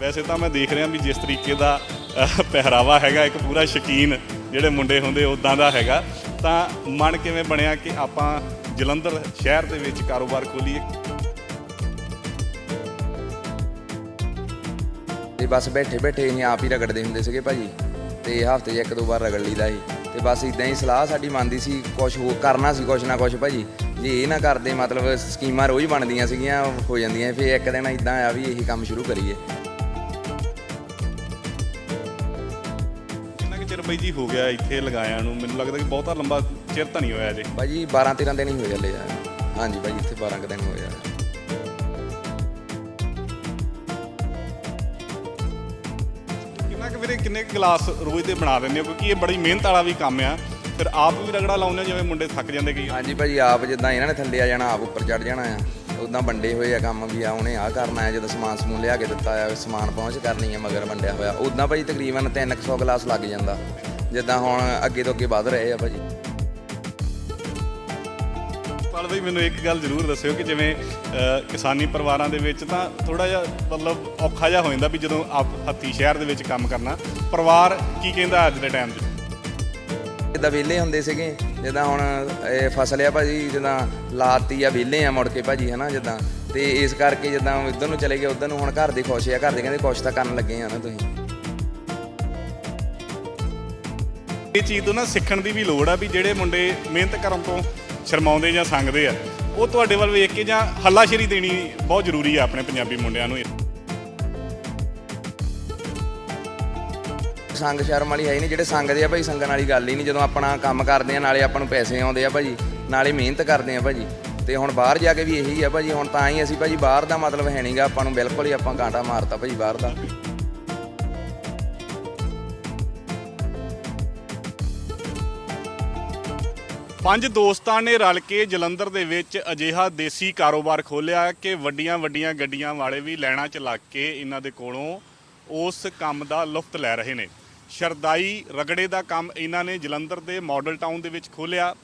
ਵੈਸੇ ਤਾਂ ਮੈਂ ਦੇਖ ਰਿਹਾ ਵੀ ਜਿਸ ਤਰੀਕੇ ਦਾ ਪਹਿਰਾਵਾ ਹੈਗਾ, ਇੱਕ ਪੂਰਾ ਸ਼ਕੀਨ ਜਿਹੜੇ ਮੁੰਡੇ ਹੁੰਦੇ ਉਦਾਂ ਦਾ ਹੈਗਾ। ਤਾਂ ਮਨ ਕਿਵੇਂ ਬਣਿਆ ਕਿ ਆਪਾਂ ਜਲੰਧਰ ਸ਼ਹਿਰ ਦੇ ਵਿੱਚ ਕਾਰੋਬਾਰ ਖੋਲੀਏ? ਤੇ ਬਸ ਬੈਠੇ ਬੈਠੇ ਅਸੀਂ ਆਪ ਹੀ ਰਗੜਦੇ ਹੁੰਦੇ ਸੀਗੇ ਭਾਜੀ। ਤੇ ਹਫ਼ਤੇ 'ਚ ਇੱਕ ਦੋ ਵਾਰ ਰਗੜ ਲਈਦਾ ਸੀ। ਤੇ ਬਸ ਇਦਾਂ ਹੀ ਸਲਾਹ ਸਾਡੀ ਮੰਨਦੀ ਸੀ ਕੁਝ ਹੋ, ਕਰਨਾ ਸੀ ਕੁਝ ਨਾ ਕੁਝ ਭਾਜੀ। ਜੇ ਇਹ ਨਾ ਕਰਦੇ, ਮਤਲਬ ਸਕੀਮਾਂ ਰੋਜ਼ ਬਣਦੀਆਂ ਸੀਗੀਆਂ, ਹੋ ਜਾਂਦੀਆਂ ਫਿਰ ਇੱਕ ਦਿਨ ਇਦਾਂ ਆ ਵੀ ਇਹੀ ਕੰਮ ਸ਼ੁਰੂ ਕਰੀਏ। ਚਿਰ ਬਈ ਜੀ ਹੋ ਗਿਆ ਇੱਥੇ ਲਗਾਇਆ ਨੂੰ। ਮੈਨੂੰ ਲੱਗਦਾ ਕਿ ਬਹੁਤਾ ਲੰਬਾ ਚਿਰ ਤਾਂ ਨਹੀਂ ਹੋਇਆ ਜੇ ਭਾਜੀ 12 13 ਦਿਨ ਹੀ ਹੋਏ ਹਲੇ ਯਾਰ ਹਾਂਜੀ ਭਾਜੀ ਇੱਥੇ 12 ਕੁ ਦਿਨ ਹੋਏ ਆ। ਕਿੰਨਾ ਕੁ ਵੀਰੇ ਕਿੰਨੇ ਕੁ ਗਲਾਸ ਰੋਜ਼ ਦੇ ਬਣਾ ਦਿੰਦੇ ਹੋ? ਕਿਉਂਕਿ ਇਹ ਬੜੀ ਮਿਹਨਤ ਵਾਲਾ ਵੀ ਕੰਮ ਆ। ਫਿਰ ਆਪ ਵੀ ਰਗੜਾ ਲਾਉਂਦੇ ਹੋ ਜਿਵੇਂ ਮੁੰਡੇ ਥੱਕ ਜਾਂਦੇ ਕਈ ਹਾਂਜੀ ਭਾਜੀ ਆਪ ਜਿੱਦਾਂ ਇਹਨਾਂ ਨੇ ਥੱਲੇ ਆ ਜਾਣਾ ਆਪ ਉੱਪਰ ਚੜ ਜਾਣਾ ਆ। ਉਦਾਂ ਵੰਡੇ ਹੋਏ ਆ ਕੰਮ ਵੀ ਆ ਉਹਨੇ ਆ ਕਰਨਾ ਹੈ ਜਦੋਂ ਸਮਾਨ ਸਮੂਨ ਲਿਆ ਕੇ ਦਿੱਤਾ ਆ ਸਮਾਨ ਪਹੁੰਚ ਕਰਨੀ ਹੈ ਮਗਰ ਵੰਡਿਆ ਹੋਇਆ। ਉਦਾਂ ਭਾਜੀ ਤਕਰੀਬਨ 300 ਗਲਾਸ ਲੱਗ ਜਾਂਦਾ। ਜਿੱਦਾਂ ਹੁਣ ਅੱਗੇ ਤੋਂ ਅੱਗੇ ਵੱਧ ਰਹੇ ਆ ਭਾਜੀ। ਪਾਲ ਬਈ ਮੈਨੂੰ ਇੱਕ ਗੱਲ ਜ਼ਰੂਰ ਦੱਸਿਓ ਕਿ ਜਿਵੇਂ ਕਿਸਾਨੀ ਪਰਿਵਾਰਾਂ ਦੇ ਵਿੱਚ ਤਾਂ ਥੋੜਾ ਜਿਹਾ ਮਤਲਬ ਔਖਾ ਜਿਹਾ ਹੋ ਜਾਂਦਾ ਵੀ ਜਦੋਂ ਆਪ ਹੱਥੀ ਸ਼ਹਿਰ ਦੇ ਵਿੱਚ ਕੰਮ ਕਰਨਾ। ਪਰਿਵਾਰ ਕੀ ਕਹਿੰਦਾ ਅੱਜ ਦੇ ਟਾਈਮ 'ਚ? ਜਿੱਦਾਂ ਵਿਹਲੇ ਹੁੰਦੇ ਸੀਗੇ ਜਿੱਦਾਂ ਹੁਣ ਇਹ ਫਸਲ ਆ ਭਾਜੀ, ਜਿੱਦਾਂ ਲਾਤੀ ਆ, ਵਿਹਲੇ ਆ ਮੁੜ ਕੇ ਭਾਜੀ, ਹਨਾ, ਜਿੱਦਾਂ। ਤੇ ਇਸ ਕਰਕੇ ਜਿੱਦਾਂ ਇੱਧਰ ਨੂੰ ਚਲੇ ਗਏ, ਉੱਧਰ ਨੂੰ ਹੁਣ ਘਰ ਦੇ ਖੁਸ਼ ਆ, ਘਰ ਦੇ ਕਹਿੰਦੇ ਕੁਛ ਤਾਂ ਕਰਨ ਲੱਗੇ ਆ ਨਾ ਤੁਸੀਂ। ਇਹ ਚੀਜ਼ ਤੋਂ ਨਾ ਸਿੱਖਣ ਦੀ ਵੀ ਲੋੜ ਆ ਵੀ ਜਿਹੜੇ ਮੁੰਡੇ ਮਿਹਨਤ ਕਰਨ ਤੋਂ ਸ਼ਰਮਾਉਂਦੇ ਜਾਂ ਸੰਗਦੇ ਆ, ਉਹ ਤੁਹਾਡੇ ਵੱਲ ਵੇਖ ਕੇ ਜਾਂ ਹੱਲਾਸ਼ੇਰੀ ਦੇਣੀ ਬਹੁਤ ਜ਼ਰੂਰੀ ਆ ਆਪਣੇ ਪੰਜਾਬੀ ਮੁੰਡਿਆਂ ਨੂੰ ਸੰਗ ਸ਼ਰਮ ਵਾਲੀ ਹੈ ਹੀ ਨਹੀਂ, ਜਿਹੜੇ ਸੰਗਦੇ ਆ ਭਾਈ, ਸੰਗਣ ਵਾਲੀ ਗੱਲ ਹੀ ਨਹੀਂ, ਜਦੋਂ ਆਪਣਾ ਕੰਮ ਕਰਦੇ ਆ, ਨਾਲੇ ਆਪਾਂ ਨੂੰ ਪੈਸੇ ਆਉਂਦੇ ਆ ਭਾਜੀ, ਨਾਲੇ ਮਿਹਨਤ ਕਰਦੇ ਆ ਭਾਜੀ। ਤੇ ਹੁਣ ਬਾਹਰ ਜਾ ਕੇ ਵੀ ਇਹੀ ਆ ਭਾਜੀ, ਹੁਣ ਤਾਂ ਹੀ ਅਸੀਂ ਭਾਜੀ ਬਾਹਰ ਦਾ ਮਤਲਬ ਹੈ ਨਹੀਂਗਾ, ਆਪਾਂ ਨੂੰ ਬਿਲਕੁਲ ਹੀ ਆਪਾਂ ਕਾਂਟਾ ਮਾਰਤਾ ਭਾਜੀ ਬਾਹਰ ਦਾ। ਪੰਜ ਦੋਸਤਾਂ ਨੇ ਰਲ ਕੇ ਜਲੰਧਰ ਦੇ ਵਿੱਚ ਅਜਿਹਾ ਦੇਸੀ ਕਾਰੋਬਾਰ ਖੋਲ੍ਹਿਆ ਕਿ ਵੱਡੀਆਂ ਵੱਡੀਆਂ ਗੱਡੀਆਂ ਵਾਲੇ ਵੀ ਲੈਣਾ ਚਲਾ ਕੇ ਇਹਨਾਂ ਦੇ ਕੋਲੋਂ ਉਸ ਕੰਮ ਦਾ ਲੁਫਤ ਲੈ ਰਹੇ ਨੇ। ਸ਼ਰਦਾਈ ਰਗੜੇ ਦਾ ਕੰਮ ਇਹਨਾਂ ਨੇ ਜਲੰਧਰ ਦੇ ਮਾਡਲ ਟਾਊਨ ਦੇ ਵਿੱਚ ਖੋਲ੍ਹਿਆ।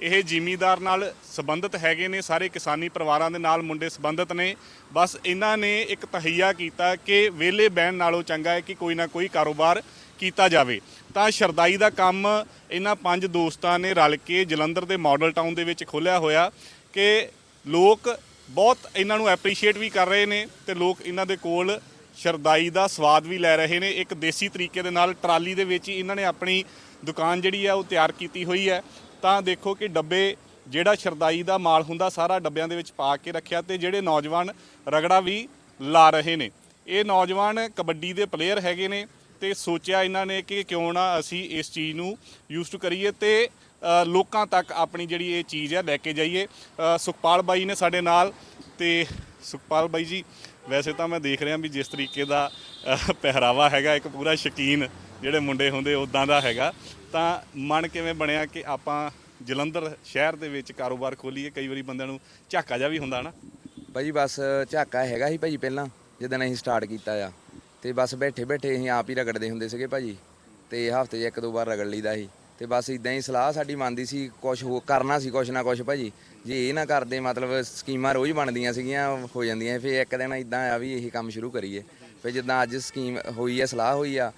ਇਹ ਜ਼ਿਮੀਦਾਰ ਨਾਲ ਸੰਬੰਧਿਤ ਹੈਗੇ ਨੇ, ਸਾਰੇ ਕਿਸਾਨੀ ਪਰਿਵਾਰਾਂ ਦੇ ਨਾਲ ਮੁੰਡੇ ਸੰਬੰਧਿਤ ਨੇ। ਬਸ ਇਹਨਾਂ ਨੇ ਇੱਕ ਤਹਈਆ ਕੀਤਾ ਕਿ ਵਿਹਲੇ ਬਹਿਣ ਨਾਲੋਂ ਚੰਗਾ ਹੈ ਕਿ ਕੋਈ ਨਾ ਕੋਈ ਕਾਰੋਬਾਰ ਕੀਤਾ ਜਾਵੇ। ਤਾਂ ਸ਼ਰਦਾਈ ਦਾ ਕੰਮ ਇਹਨਾਂ ਪੰਜ ਦੋਸਤਾਂ ਨੇ ਰਲ ਕੇ ਜਲੰਧਰ ਦੇ ਮਾਡਲ ਟਾਊਨ ਦੇ ਵਿੱਚ ਖੋਲ੍ਹਿਆ ਹੋਇਆ ਕਿ ਲੋਕ ਬਹੁਤ ਇਹਨਾਂ ਨੂੰ ਐਪਰੀਸ਼ੀਏਟ ਵੀ ਕਰ ਰਹੇ ਨੇ ਤੇ ਲੋਕ ਇਹਨਾਂ ਦੇ ਕੋਲ ਸ਼ਰਦਾਈ ਦਾ ਸਵਾਦ ਵੀ ਲੈ ਰਹੇ ਨੇ। ਇੱਕ ਦੇਸੀ ਤਰੀਕੇ ਦੇ ਨਾਲ ਟਰਾਲੀ ਦੇ ਵਿੱਚ ਹੀ ਇਹਨਾਂ ਨੇ ਆਪਣੀ ਦੁਕਾਨ ਜਿਹੜੀ ਆ ਉਹ ਤਿਆਰ ਕੀਤੀ ਹੋਈ ਹੈ। ਤਾਂ ਦੇਖੋ ਕਿ ਡੱਬੇ ਜਿਹੜਾ ਸ਼ਰਦਾਈ ਦਾ ਮਾਲ ਹੁੰਦਾ, ਸਾਰਾ ਡੱਬਿਆਂ ਦੇ ਵਿੱਚ ਪਾ ਕੇ ਰੱਖਿਆ ਤੇ ਜਿਹੜੇ ਨੌਜਵਾਨ ਰਗੜਾ ਵੀ ਲਾ ਰਹੇ ਨੇ। ਇਹ ਨੌਜਵਾਨ ਕਬੱਡੀ ਦੇ ਪਲੇਅਰ ਹੈਗੇ ਨੇ ਤੇ ਸੋਚਿਆ ਇਹਨਾਂ ਨੇ ਕਿ ਕਿਉਂ ਨਾ ਅਸੀਂ ਇਸ ਚੀਜ਼ ਨੂੰ ਯੂਜ਼ ਟੂ ਕਰੀਏ ਤੇ ਲੋਕਾਂ ਤੱਕ ਆਪਣੀ ਜਿਹੜੀ ਇਹ ਚੀਜ਼ ਹੈ ਲੈ ਕੇ ਜਾਈਏ। ਸੁਖਪਾਲ ਬਾਈ ਨੇ ਸਾਡੇ ਨਾਲ ਤੇ, ਸੁਖਪਾਲ ਬਾਈ ਜੀ ਵੈਸੇ ਤਾਂ ਮੈਂ ਦੇਖ ਰਿਹਾ ਵੀ ਜਿਸ ਤਰੀਕੇ ਦਾ ਪਹਿਰਾਵਾ ਹੈਗਾ, ਇੱਕ ਪੂਰਾ ਸ਼ਕੀਨ ਜਿਹੜੇ ਮੁੰਡੇ ਹੁੰਦੇ ਉਦਾਂ ਦਾ ਹੈਗਾ। ਤਾਂ ਮਨ ਕਿਵੇਂ ਬਣਿਆ ਕਿ ਆਪਾਂ ਜਲੰਧਰ ਸ਼ਹਿਰ ਦੇ ਵਿੱਚ ਕਾਰੋਬਾਰ ਖੋਲੀਏ? ਕਈ ਵਾਰੀ ਬੰਦਿਆਂ ਨੂੰ ਝਾਕਾ ਜਿਹਾ ਵੀ ਹੁੰਦਾ ਨਾ। ਭਾਜੀ ਬਸ ਝਾਕਾ ਹੈਗਾ ਸੀ ਭਾਜੀ ਪਹਿਲਾਂ, ਜਦੋਂ ਅਸੀਂ ਸਟਾਰਟ ਕੀਤਾ ਆ। ਤੇ ਬਸ ਬੈਠੇ ਬੈਠੇ ਅਸੀਂ ਆਪ ਹੀ ਰਗੜਦੇ ਹੁੰਦੇ ਸੀਗੇ ਭਾਜੀ। ਤੇ ਹਫ਼ਤੇ 'ਚ ਇੱਕ ਦੋ ਵਾਰ ਰਗੜ ਲਈਦਾ ਸੀ। ਤੇ ਬਸ ਇਦਾਂ ਹੀ ਸਲਾਹ ਸਾਡੀ ਮੰਨਦੀ ਸੀ ਕੁਝ ਹੋ, ਕਰਨਾ ਸੀ ਕੁਝ ਨਾ ਕੁਝ ਭਾਜੀ। ਜੇ ਇਹ ਨਾ ਕਰਦੇ, ਮਤਲਬ ਸਕੀਮਾਂ ਰੋਜ਼ ਬਣਦੀਆਂ ਸੀਗੀਆਂ, ਹੋ ਜਾਂਦੀਆਂ, ਫਿਰ ਇੱਕ ਦਿਨ ਇਦਾਂ ਆ ਵੀ ਇਹੀ ਕੰਮ ਸ਼ੁਰੂ ਕਰੀਏ। ਫਿਰ ਜਿੱਦਾਂ ਅੱਜ ਸਕੀਮ ਹੋਈ ਆ, ਸਲਾਹ ਹੋਈ ਆ,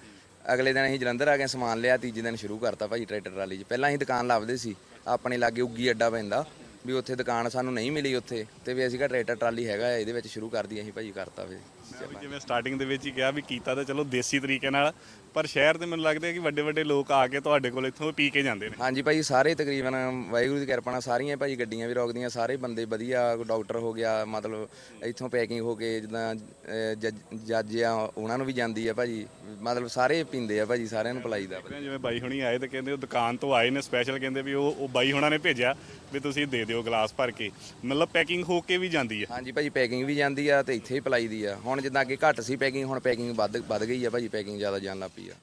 ਅਗਲੇ ਦਿਨ ਅਸੀਂ ਜਲੰਧਰ ਆ ਕੇ ਸਮਾਨ ਲਿਆ, ਤੀਜੇ ਦਿਨ ਸ਼ੁਰੂ ਕਰਤਾ ਭਾਜੀ ਟਰੈਕਟਰ ਟਰਾਲੀ 'ਚ। ਪਹਿਲਾਂ ਅਸੀਂ ਦੁਕਾਨ ਲੱਭਦੇ ਸੀ, ਆਪਣੇ ਲਾਗੇ ਉੱਗੀ ਅੱਡਾ ਪੈਂਦਾ, ਵੀ ਉੱਥੇ ਦੁਕਾਨ ਸਾਨੂੰ ਨਹੀਂ ਮਿਲੀ ਉੱਥੇ, ਤੇ ਵੀ ਅਸੀਂ ਕਿਹਾ ਟਰੈਕਟਰ ਟਰਾਲੀ ਹੈਗਾ ਇਹਦੇ ਵਿੱਚ ਸ਼ੁਰੂ ਕਰ ਦਈਏ, ਅਸੀਂ ਭਾਜੀ ਕਰਤਾ ਫਿਰ। ਮੈਂ ਵੀ ਜਿਵੇਂ ਸਟਾਰਟਿੰਗ ਦੇ ਵਿੱਚ ਹੀ ਕਿਹਾ ਵੀ ਕੀਤਾ ਤਾਂ ਚਲੋ ਦੇਸੀ ਤਰੀਕੇ ਨਾਲ ਪਰ ਸ਼ਹਿਰ ਦੇ ਮੈਨੂੰ ਲੱਗਦਾ ਕਿ ਵੱਡੇ ਵੱਡੇ ਲੋਕ ਆ ਕੇ ਤੁਹਾਡੇ ਕੋਲ ਇੱਥੋਂ ਪੀ ਕੇ ਜਾਂਦੇ ਨੇ। ਹਾਂਜੀ ਭਾਜੀ ਸਾਰੇ ਤਕਰੀਬਨ ਵਾਹਿਗੁਰੂ ਦੀ ਕਿਰਪਾ ਨਾਲ ਸਾਰੀਆਂ ਭਾਜੀ ਗੱਡੀਆਂ ਵੀ ਰੋਕਦੀਆਂ ਸਾਰੇ ਬੰਦੇ ਵਧੀਆ ਡਾਕਟਰ ਹੋ ਗਿਆ ਮਤਲਬ ਇੱਥੋਂ ਪੈਕਿੰਗ ਹੋ ਕੇ ਜਿੱਦਾਂ ਜੱਜ- ਜੱਜ ਆ ਉਹਨਾਂ ਨੂੰ ਵੀ ਜਾਂਦੀ ਆ ਭਾਜੀ ਮਤਲਬ ਸਾਰੇ ਪੀਂਦੇ ਆ ਭਾਜੀ ਸਾਰਿਆਂ ਨੂੰ ਪਲਾਈਦਾ ਜਿਵੇਂ ਬਾਈ ਹੁਣੀ ਆਏ ਤੇ ਕਹਿੰਦੇ ਉਹ ਦੁਕਾਨ ਤੋਂ ਆਏ ਨੇ ਸਪੈਸ਼ਲ ਕਹਿੰਦੇ ਵੀ ਉਹ ਉਹ ਬਾਈ ਹੁਣਾਂ ਨੇ ਭੇਜਿਆ ਵੀ ਤੁਸੀਂ ਦੇ ਦਿਓ ਗਲਾਸ ਭਰ ਕੇ ਮਤਲਬ ਪੈਕਿੰਗ ਹੋ ਕੇ ਵੀ ਜਾਂਦੀ ਹੈ ਹਾਂਜੀ ਭਾਜੀ ਪੈਕਿੰਗ ਵੀ ਜਾਂਦੀ ਆ ਤੇ ਇੱਥੇ ਹੀ ਪਲਾਈ ਦੀ ਆ। ਹੁਣ ਜਿੱਦਾਂ ਅੱਗੇ ਘੱਟ ਸੀ ਪੈਕਿੰਗ ਹੁਣ ਪੈਕਿੰਗ ਵੱਧ ਵੱਧ ਗਈ ਆ ਭਾਜੀ ਪੈਕਿੰਗ ਜ਼ਿਆਦਾ ਜਾਣ ਲੱਗ ਪਈ ਆ।